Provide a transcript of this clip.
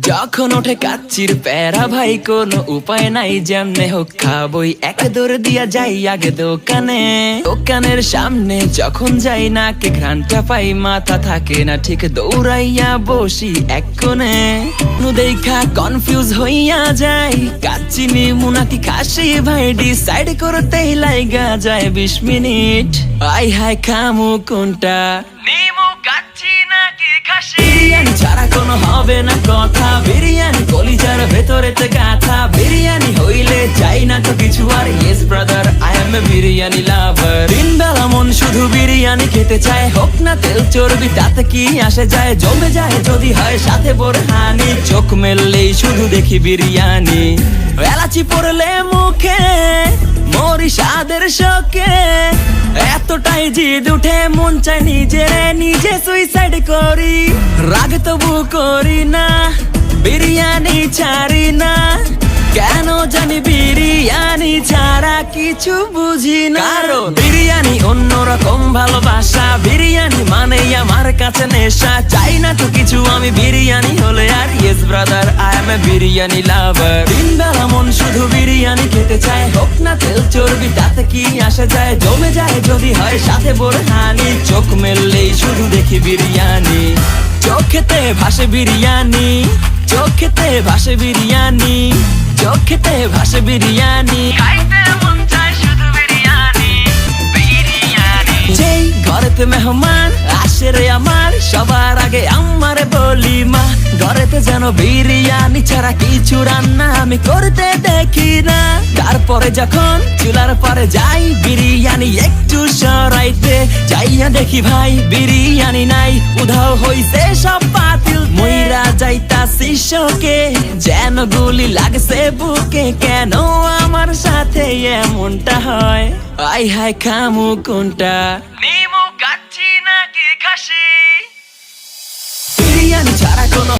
যখন ওঠে কাচ্চির প্যারা ভাই, কোন উপায় নাই, যেমনে হোক খাবই। এক দৌড় দিয়া যাই আগে দোকানে। দোকানের সামনে যখন যাই না কে ঘ্রানটা পাই, মাথা থাকে না ঠিক, দৌড়াইয়া বসি এক কোণে। দেখা কনফিউজ হইয়া যাই, কাচ্চিনি মুনাকি খাসি ভাই ডিসাইড করতেই লাইগা যায় বিশ মিনিট। আই হাই খামু কোনটা? নিমু কাচ্চি খাসি বিরিয়ানি ছাড়া হবে না কথা। বিরিয়ানি কলিজার গাথা। বিরিয়ানি হইলে চাই না তো কিছু। আর yes brother I am biryani lover দিন বেলা মন শুধু বিরিয়ানি খেতে চায়। হোক না তেল চর্বি, তাতে কি আসে যায়? জমে যায় যদি হয় সাথে বোরহানি। চোখ মেললেই শুধু দেখি বিরিয়ানি। এলাচি পড়লে মুখে মরি স্বাদের শোকে। জিদ উঠে মন চাই নিজে নিজে সুইসাইড করি। রাগ তবু করি না বিরিয়ানি ছাড়ি না। কেন জানি বিরিয়ানি ছাড়া কিছু বুঝি না। কারণ? বিরিয়ানি অন্যরকম ভালোবাসা বিরিয়ানি মানে আমার কাছে নেশা। চাই না তো কিছু আমি বিরিয়ানি হলে আর yes brother I am a biryani lover দিন বেলা মন শুধু বিরিয়ানি খেতে চায় হোক না তেল চর্বি তাতে কি আসে যায় জমে যায় যদি হয় সাথে বোরহানি। চোখ মেললেই শুধু দেখি বিরিয়ানি। চোখেতে ভাসে বিরিয়ানি চোখেতে ভাসে বিরিয়ানি চোখেতে ভাসে বিরিয়ানি। মন যেই ঘরেতে মেহমান আসে রে আমার সবার আগে আমার বলি মা ঘরেতে যেন বিরিয়ানি ছাড়া কিছু রান্না আমি করতে দেখি না। তারপরে যখন চুলার পরে যাই বিরিয়ানি একটু সরাইতে যাইয়া দেখি ভাই বিরিয়ানি নাই। উধাও হইছে সব পাতিল মইরা যাইতা শিশকে যেন গুলি লাগছে বুকে কেন আমার সাথে এমনটা হয়? আই হাই খামু কোনটা? নিমু কাচ্ছি নাকি খাসি? বিরিয়ানি ছাড়া কোনো